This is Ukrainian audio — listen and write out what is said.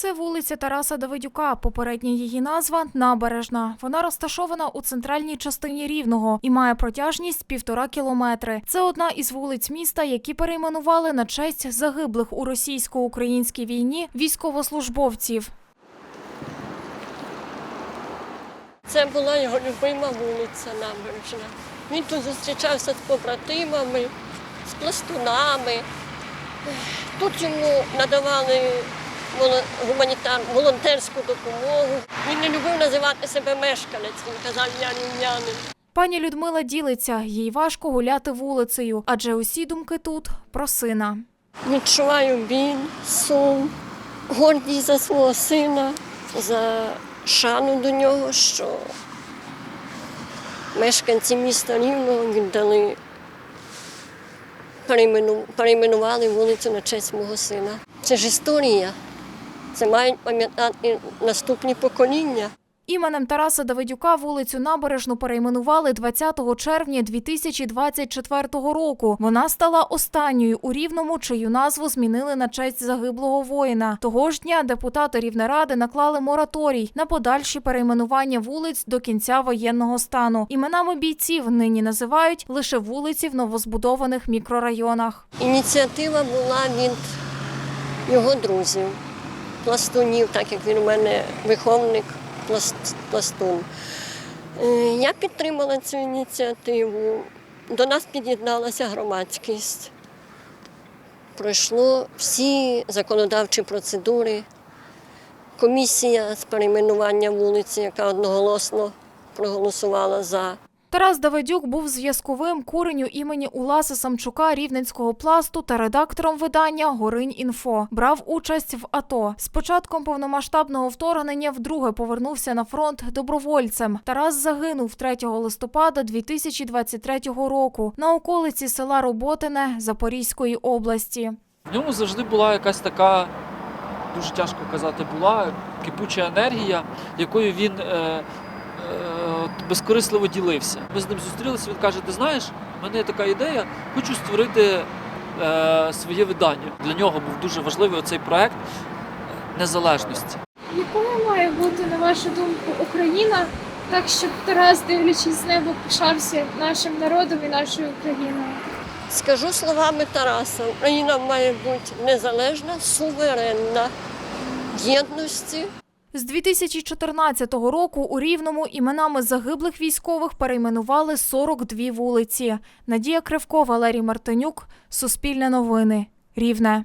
Це вулиця Тараса Давидюка. Попередня її назва Набережна. Вона розташована у центральній частині Рівного і має протяжність півтора кілометри. Це одна із вулиць міста, які перейменували на честь загиблих у російсько-українській війні військовослужбовців. Це була його любима вулиця Набережна. Він тут зустрічався з побратимами, з пластунами. Тут йому надавали гуманітарну волонтерську допомогу. Він не любив називати себе мешканець, він казав я рівнянин. Пані Людмила ділиться, їй важко гуляти вулицею, адже усі думки тут про сина. Відчуваю біль, сум, гордість за свого сина, за шану до нього, що мешканці міста Рівного віддали, переймену- перейменували вулицю на честь мого сина. Це ж історія. Це мають пам'ятати наступні покоління. Іменем Тараса Давидюка вулицю Набережну перейменували 20 червня 2024 року. Вона стала останньою у Рівному, чию назву змінили на честь загиблого воїна. Того ж дня депутати Рівнеради наклали мораторій на подальші перейменування вулиць до кінця воєнного стану. Іменами бійців нині називають лише вулиці в новозбудованих мікрорайонах. Ініціатива була від його друзів, пластунів, так як він у мене виховник, пласт- пластун. Е, Я підтримала цю ініціативу. До нас під'єдналася громадськість. Пройшло всі законодавчі процедури. Комісія з перейменування вулиці, яка одноголосно проголосувала за. Тарас Давидюк був зв'язковим куреню імені Уласа Самчука Рівненського пласту та редактором видання Горинь Інфо. Брав участь в АТО. З початком повномасштабного вторгнення вдруге повернувся на фронт добровольцем. Тарас загинув 3 листопада 2023 року на околиці села Роботине Запорізької області. В ньому завжди була якась така, дуже тяжко казати, була кипуча енергія, якою він е, от безкорисливо ділився. Ми з ним зустрілися, він каже: ти знаєш, в мене є така ідея, хочу створити е, своє видання. Для нього був дуже важливий оцей проект незалежності. Якою має бути, на вашу думку, Україна, так щоб Тарас, дивлячись з неба, пишався нашим народом і нашою Україною? Скажу словами Тараса, Україна має бути незалежна, суверенна, в єдності. З 2014 року у Рівному іменами загиблих військових перейменували 42 вулиці. Надія Кривко, Валерій Мартинюк, Суспільне новини, Рівне.